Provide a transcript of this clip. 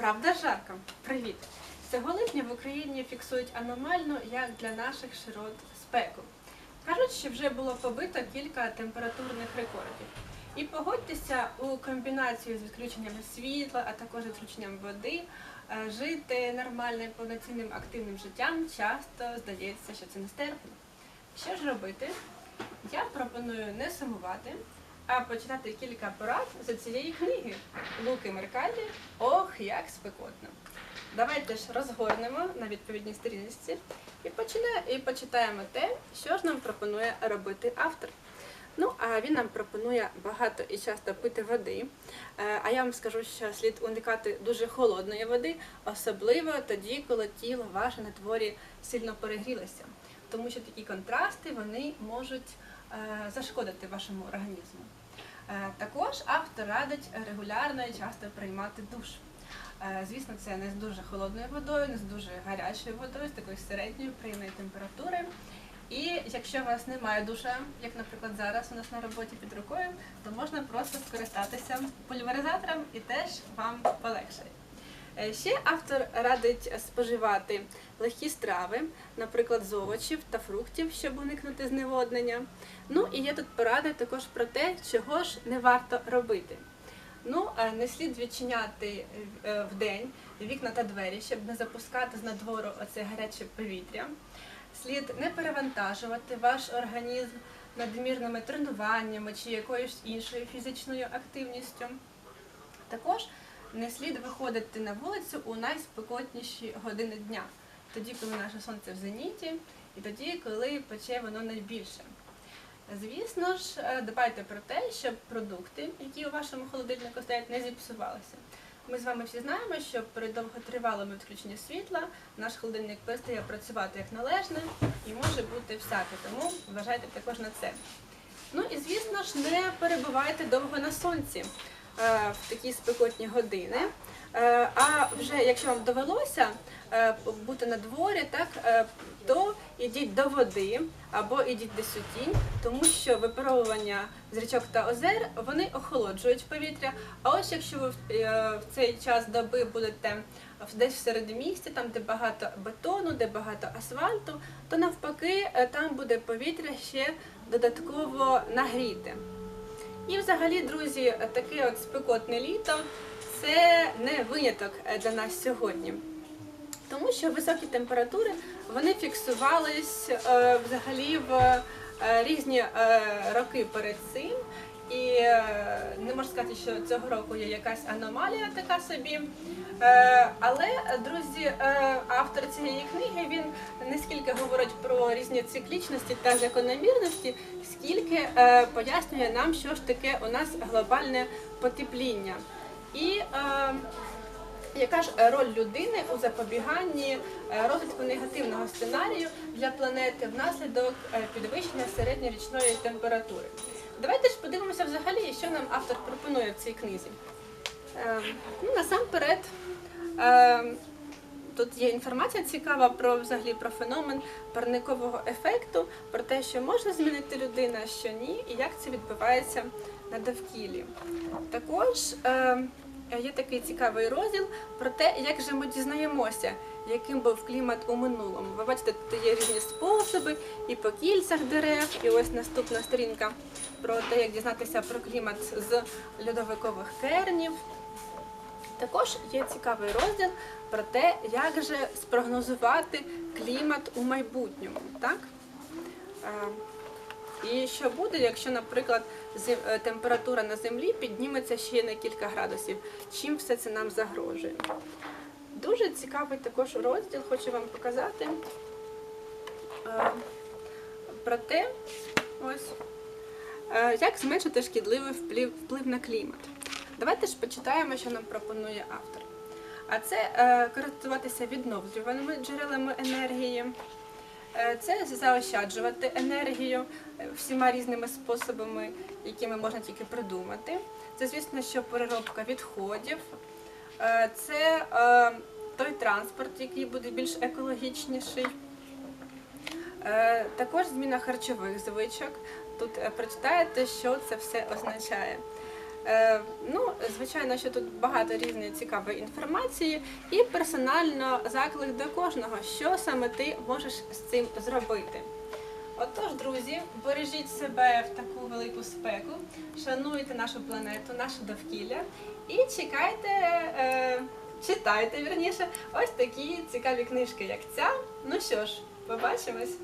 Правда жарко? Привіт! Цього липня в Україні фіксують аномальну, як для наших широт, спеку. Кажуть, що вже було побито кілька температурних рекордів. І погодьтеся у комбінацію з відключенням світла, а також відключенням води, е, жити нормальним, повноцінним активним життям часто здається, що це нестерпно. Що ж робити? Я пропоную не сумувати, а почитати кілька порад з цієї книги Луки Меркалі Ох, як спекотно. Давайте ж розгорнемо на відповідній сторінці і, почина- і почитаємо те, що ж нам пропонує робити автор. Ну, а він нам пропонує багато і часто пити води. Е, А я вам скажу, що слід уникати дуже холодної води, особливо тоді, коли тіло ваше на дворі сильно перегрілося. Тому що такі контрасти вони можуть е, зашкодити вашому організму. Е, Також автор радить регулярно і часто приймати душ. Е, Звісно, це не з дуже холодною водою, не з дуже гарячою водою, з такою середньої приємної температури. І якщо у вас немає душа, як, наприклад, зараз у нас на роботі під рукою, то можна просто скористатися пульверизатором і теж вам полегшає. Е, Ще автор радить споживати легкі страви, наприклад, з овочів та фруктів, щоб уникнути зневоднення. Ну і є тут поради також про те, чого ж не варто робити. Ну, е, не слід відчиняти е, вдень вікна та двері, щоб не запускати з надвору оце гаряче повітря. Слід не перевантажувати ваш організм надмірними тренуваннями чи якоюсь іншою фізичною активністю. Також не слід виходити на вулицю у найспекотніші години дня, тоді, коли наше сонце в зеніті, і тоді, коли пече воно найбільше. Звісно ж, е, дбайте про те, щоб продукти, які у вашому холодильнику стоять, не зіпсувалися. Ми з вами всі знаємо, що при довготривалому відключенні світла наш холодильник перестає працювати як належне і може бути всяке, тому вважайте також на це. Ну і звісно ж, не перебувайте довго на сонці в такі спекотні години. Е, А вже якщо вам довелося е, бути на дворі, так е, то ідіть до води або ідіть десь у тінь, тому що випаровування з річок та озер вони охолоджують повітря. А ось якщо ви в, е, цей час доби будете десь в середмісті, там де багато бетону, де багато асфальту, то навпаки е, там буде повітря ще додатково нагріте. І взагалі, друзі, таке от спекотне літо це не виняток е, для нас сьогодні. Тому що високі температури вони фіксувались е, взагалі в е, різні роки перед цим. І не можу сказати, що цього року є якась аномалія така собі. Е, але, друзі, е, автор цієї книги він не скільки говорить про різні циклічності та закономірності, скільки е, пояснює нам, що ж таке у нас глобальне потепління. І яка ж роль людини у запобіганні розвитку негативного сценарію для планети внаслідок підвищення середньорічної температури? Давайте ж подивимося взагалі, що нам автор пропонує в цій книзі. Е, Ну, насамперед, е, тут є інформація цікава про взагалі про феномен парникового ефекту, про те, що може змінити людина, що ні, і як це відбувається на довкіллі. Також е, є такий цікавий розділ про те, як же ми дізнаємося, яким був клімат у минулому. Ви бачите, тут є різні способи і по кільцях дерев, і ось наступна сторінка про те, як дізнатися про клімат з льодовикових кернів. Також є цікавий розділ про те, як же спрогнозувати клімат у майбутньому. Так? Е, І що буде, якщо, наприклад, е, температура на землі підніметься ще на кілька градусів? Чим все це нам загрожує? Дуже цікавий також розділ, хочу вам показати е, про те, ось, як зменшити шкідливий вплив на клімат. Давайте ж почитаємо, що нам пропонує автор. А це е, користуватися відновлюваними джерелами енергії. Е, Це заощаджувати енергію е, всіма різними способами, якими можна тільки придумати. Це, звісно, що переробка відходів. Е, Це е, той транспорт, який буде більш екологічніший. Е, Також зміна харчових звичок. Тут е, прочитаєте, що це все означає. Е, ну, звичайно, що тут багато різної цікавої інформації і персонально заклик до кожного, що саме ти можеш з цим зробити. Отож, друзі, бережіть себе в таку велику спеку, шануйте нашу планету, наше довкілля і чекайте, е, читайте вірніше, ось такі цікаві книжки, як ця. Ну що ж, побачимось!